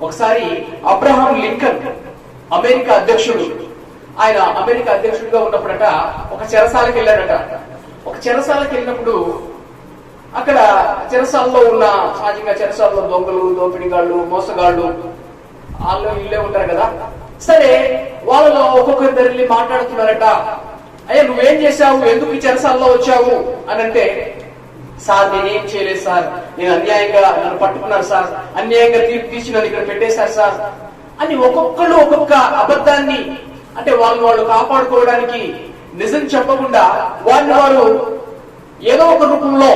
ఒకసారి Abraham Lincoln America అధ్యక్షుడు ఆయన అమెరికా అధ్యక్షుడిగా ఉన్నప్పుడట ఒక చెరసాలకు వెళ్ళాడట. ఒక చెరసాలకు వెళ్ళినప్పుడు అక్కడ చెరసాల్లో ఉన్న సహజంగా చెరసాల్లో దొంగలు దోపిడిగాళ్ళు మోసగాళ్ళు వాళ్ళు ఇల్లే ఉంటారు కదా. సరే వాళ్ళలో ఒక్కొక్కరి వెళ్ళి మాట్లాడుతున్నారట. అయ్యా నువ్వేం చేశావు? ఎందుకు ఈ చెరసాల్లో వచ్చావు? అని అంటే సార్ నేనేం చేయలేదు సార్. నేను అన్యాయంగా నన్ను పట్టుకున్నారు సార్. అన్యాయంగా తీర్పు తీసి నన్ను ఇక్కడ పెట్టేశారు సార్. అని ఒక్కొక్కళ్ళు ఒక్కొక్క అబద్ధాన్ని అంటే వాళ్ళు వాళ్ళు కాపాడుకోవడానికి నిజం చెప్పకుండా వారిని వారు ఏదో ఒక రూపంలో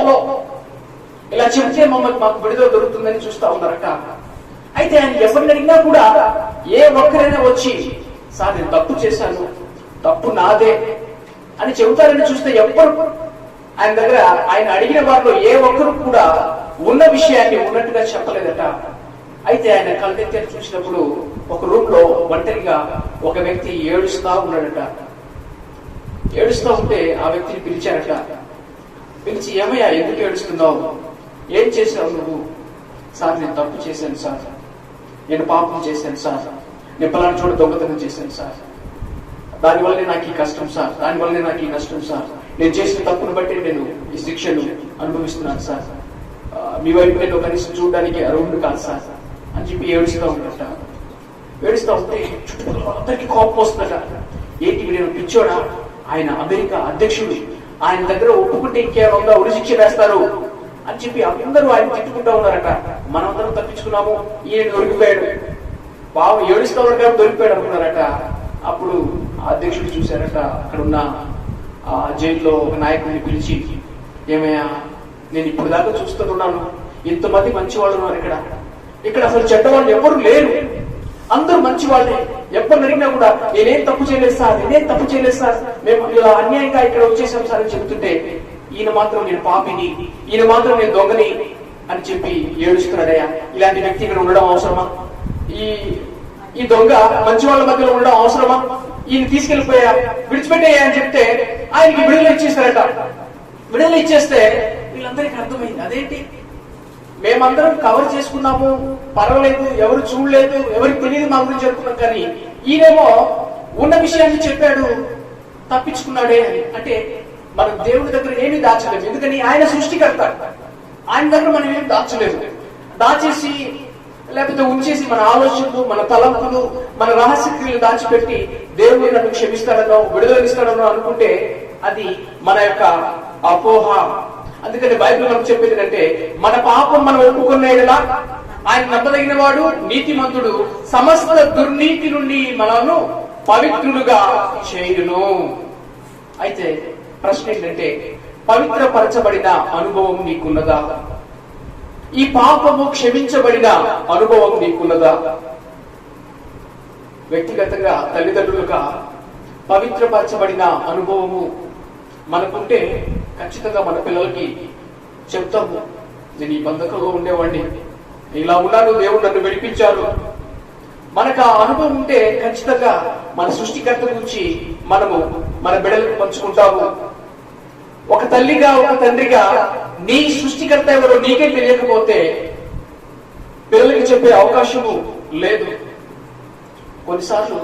ఇలా చెప్తే మమ్మల్ని మాకు విడుదల దొరుకుతుందని చూస్తా ఉన్నారట అయితే ఆయన ఎవరిని అడిగినా కూడా ఏ ఒక్కరైనా వచ్చి సార్ నేను తప్పు చేశాను. తప్పు నాదే. అని చెబుతారని చూస్తే ఎవ్వరు ఆయన దగ్గర ఆయన అడిగిన వారిలో ఏ ఒక్కరు కూడా ఉన్న విషయాన్ని ఉన్నట్టుగా చెప్పలేదట. అయితే ఆయన కళ్ళెత్తి చూసినప్పుడు ఒక రూమ్లో ఒంటరిగా ఒక వ్యక్తి ఏడుస్తా ఉన్నాడట. ఏడుస్తా ఉంటే ఆ వ్యక్తిని పిలిచారట. పిలిచి ఏమయ్యా ఎందుకు ఏడుస్తున్నావు? ఏం చేశావు నువ్వు? సార్ నేను తప్పు చేశాను సార్. నేను పాపం చేశాను సార్. నేను పలానా చోట దొంగతనం చేశాను సార్. దానివల్లనే నాకు ఈ కష్టం సార్. దానివల్లనే నాకు ఈ నష్టం సార్. నేను చేసిన తప్పును బట్టి నేను ఈ శిక్షను అనుభవిస్తున్నాను సార్. మీ వైపు నేను కనీసం చూడడానికి అరౌండ్ కాదు సార్ అని చెప్పి ఏడుస్తూ ఉండట ఏడుస్తూ ఉంటే చుట్టుపక్కల వాళ్ళందరికీ కోపం వస్తుందట. ఏంటి నేను పిచ్చోడా? ఆయన అమెరికా అధ్యక్షుడు. ఆయన దగ్గర ఒప్పుకుంటే ఇంకేమైనా ఉరి శిక్ష వేస్తారు అని చెప్పి అందరూ ఆయన తిట్టుకుంటా ఉన్నారట. మనమందరం తప్పించుకున్నాము. ఈయన దొరికిపోయాడు. బాబు ఏడుస్తూ ఉన్నాడు కాబట్టి దొరికిపోయాడు అనుకున్నారట. అప్పుడు అధ్యక్షుడు చూశారట. అక్కడ ఉన్న జైల్లో ఒక నాయకుడిని పిలిచి ఏమయ్యా నేను ఇప్పుడు దాకా చూస్తున్నాను ఇంతమంది మంచి వాళ్ళు ఉన్నారు ఇక్కడ. ఇక్కడ అసలు చెడ్డవాళ్ళు ఎవరు లేరు. అందరూ మంచి వాళ్ళే ఎవరిని అడిగినా కూడా నేనేం తప్పు చేయలేదు సార్ నేనేం తప్పు చేయలేదు సార్. మేము ఇలా అన్యాయంగా ఇక్కడ వచ్చేసాం సార్ అని చెబుతుంటే ఈయన మాత్రం నేను పాపిని ఈయన మాత్రం నేను దొంగని అని చెప్పి ఏడుస్తున్నాడయ్యా ఇలాంటి వ్యక్తి ఇక్కడ ఉండడం అవసరమా? ఈ ఈ దొంగ మంచి వాళ్ళ మధ్యలో ఉండడం అవసరమా? ఈయన తీసుకెళ్ళిపోయా విడిచిపెట్టేయా అని చెప్తే ఆయనకి విడుదల ఇచ్చేస్తారట విడుదల ఇచ్చేస్తే వీళ్ళందరికీ అర్థమైంది. అదేంటి? మేమందరం కవర్ చేసుకున్నాము. పర్వాలేదు ఎవరు చూడలేదు ఎవరికి తెలియదు మా గురించి చెప్పుకున్నాం కానీ ఈయనేమో ఉన్న విషయాన్ని చెప్పాడు తప్పించుకున్నాడే అని. అంటే మనం దేవుడి దగ్గర ఏమీ దాచలేదు ఎందుకని? ఆయన సృష్టికర్త. ఆయన దగ్గర మనం ఏమి దాచలేదు దాచేసి లేకపోతే ఉంచేసి మన ఆలోచనలు మన తలంపులు మన రహస్య క్రియలు దాచిపెట్టి దేవుడు నన్ను క్షమిస్తాడనో విడుదలనిస్తాడనో అనుకుంటే అది మన యొక్క అపోహ. అందుకని బైబిల్ మనకు చెప్పేది అంటే మన పాపం మనం ఒప్పుకున్న ఆయన నమ్మదగిన వాడు నీతిమంతుడు సమస్త దుర్నీతి నుండి మనను పవిత్రులుగా చేయును. అయితే ప్రశ్న ఏంటంటే పవిత్రపరచబడిన అనుభవం నీకున్నదా? ఈ పాపము క్షమించబడిన అనుభవం నీకున్నదా? వ్యక్తిగతంగా తల్లిదండ్రులుగా పవిత్రపరచబడిన అనుభవము మనకుంటే ఖచ్చితంగా మన పిల్లలకి చెప్తాము. నేను ఈ బంధకంలో ఉండేవాడిని ఇలా ఉన్నాను దేవుడు నన్ను విడిపించారు. మనకు ఆ అనుభవం ఉంటే ఖచ్చితంగా మన సృష్టికర్త గురించి మనము మన బిడలకు పంచుకుంటాము. ఒక తల్లిగా ఒక తండ్రిగా నీ సృష్టికర్త ఎవరో నీకే తెలియకపోతే పిల్లలకి చెప్పే అవకాశము లేదు. కొన్నిసార్లు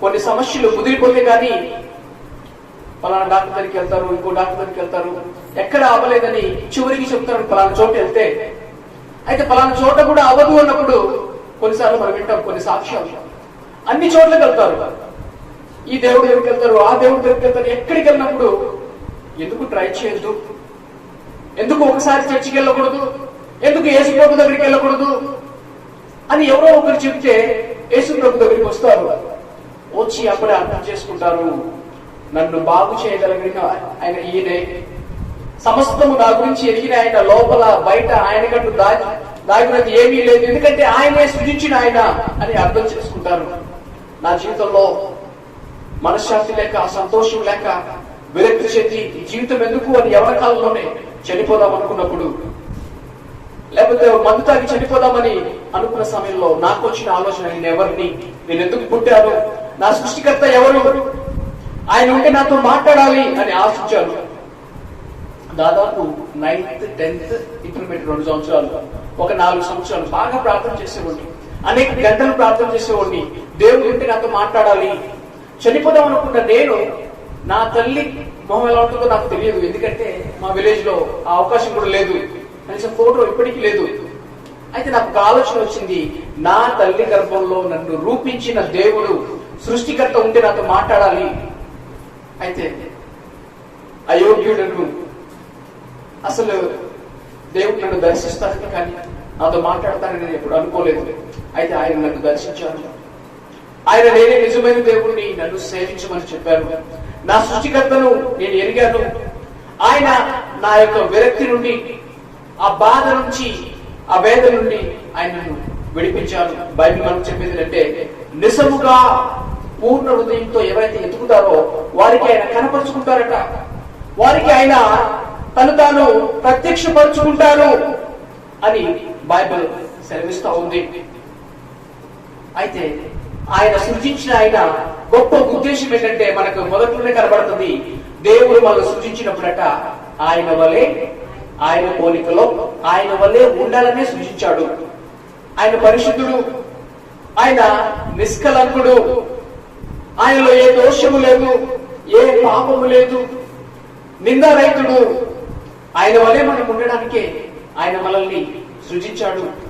కొన్ని సమస్యలు ముదిరిపోతే కానీ పలానా డాక్టర్ దగ్గరికి వెళ్తారు ఇంకో డాక్టర్ దగ్గరికి వెళ్తారు ఎక్కడ అవ్వలేదని చివరికి చెప్తారు పలానా చోట వెళ్తే అయితే పలానా చోట కూడా అవ్వదు అన్నప్పుడు కొన్నిసార్లు మనం వింటాం కొన్ని సాక్ష్యాలు. అన్ని చోట్లకి వెళ్తారు. ఈ దేవుడి దగ్గరికి వెళ్తారు ఆ దేవుడి దగ్గరికి వెళ్తారు ఎక్కడికి వెళ్ళినప్పుడు ఎందుకు ట్రై చేయొద్దు? ఎందుకు ఒకసారి చర్చికి వెళ్ళకూడదు? ఎందుకు యేసుప్రభు దగ్గరికి వెళ్ళకూడదు? అని ఎవరో ఒకరు చెప్తే యేసుప్రభు దగ్గరికి వస్తారు. వచ్చి అప్పుడే అర్థం చేసుకుంటారు నన్ను బాగు చేయగలిగిన ఆయన ఈయనే. సమస్తము నా గురించి ఎరిగిన ఆయన లోపల బయట ఆయన కంటూ దాగి దాగినది ఏమీ లేదు. ఎందుకంటే ఆయనే సృజించిన ఆయన అని అర్థం చేసుకుంటారు. నా జీవితంలో మనశ్శాంతి లేక సంతోషం లేక విరక్తి చెంది జీవితం ఎందుకు? అని ఎవరి కాలంలోనే చనిపోదాం అనుకున్నప్పుడు. లేకపోతే మందు తాగి చనిపోదామని అనుకున్న సమయంలో నాకు వచ్చిన ఆలోచన నేను ఎవరిని? నేను ఎందుకు పుట్టాను? నా సృష్టికర్త ఎవరు? ఆయన ఉంటే నాతో మాట్లాడాలి అని ఆశించాను. దాదాపు నైన్త్ టెన్త్ ఇంటర్మీడియట్ రెండు సంవత్సరాలు ఒక నాలుగు సంవత్సరాలు బాగా ప్రార్థన చేసేవాడిని. అనేక గంటలు ప్రార్థన చేసేవాడిని. దేవుడు ఉంటే నాతో మాట్లాడాలి. చనిపోదాం అనుకున్న నేను నా తల్లి మొహం ఎలా ఉంటుందో నాకు తెలియదు. ఎందుకంటే మా విలేజ్లో ఆ అవకాశం కూడా లేదు. కనీసం ఫోటో ఇప్పటికీ లేదు. అయితే నాకు ఒక ఆలోచన వచ్చింది. నా తల్లి గర్భంలో నన్ను రూపించిన దేవుడు సృష్టికర్త ఉంటే నాతో మాట్లాడాలి. అయితే అయోగ్యుడను అసలు దేవుడు నన్ను దర్శిస్తాడు కానీ నాతో మాట్లాడతానని నేను ఎప్పుడు అనుకోలేదు. అయితే ఆయన నన్ను దర్శించాను ఆయన నేనే నిజమైన దేవుడిని నన్ను సేవించమని చెప్పారు. నా సృష్టికర్తను నేను ఎరిగాను. ఆయన నా యొక్క విరక్తి నుండి ఆ బాధ నుంచి ఆ వేద నుండి ఆయన నన్ను విడిపించారు బైబిల్ మనకు చెప్పేది అంటే నిజముగా పూర్ణ హృదయంతో ఎవరైతే ఎదుగుతారో వారికి ఆయన కనపరుచుకుంటారట. వారికి ఆయన తను తాను ప్రత్యక్షపరుచుకుంటాను అని బైబిల్ సెలవిస్తూ ఉంది. అయితే ఆయన సృజించిన ఆయన గొప్ప ఉద్దేశం ఏంటంటే మనకు మొదట్లోనే కనబడుతుంది దేవుడు మనం సృజించినప్పుడట ఆయన వలె ఆయన పోలికలో ఆయన వల్లే ఉండాలనే సృజించాడు. ఆయన పరిశుద్ధుడు ఆయన నిష్కలంకుడు ఆయనలో ఏ దోషము లేదు ఏ పాపము లేదు నిందారహితుడు. ఆయన వలె మనం ఉండడానికే ఆయన మనల్ని సృజించాడు.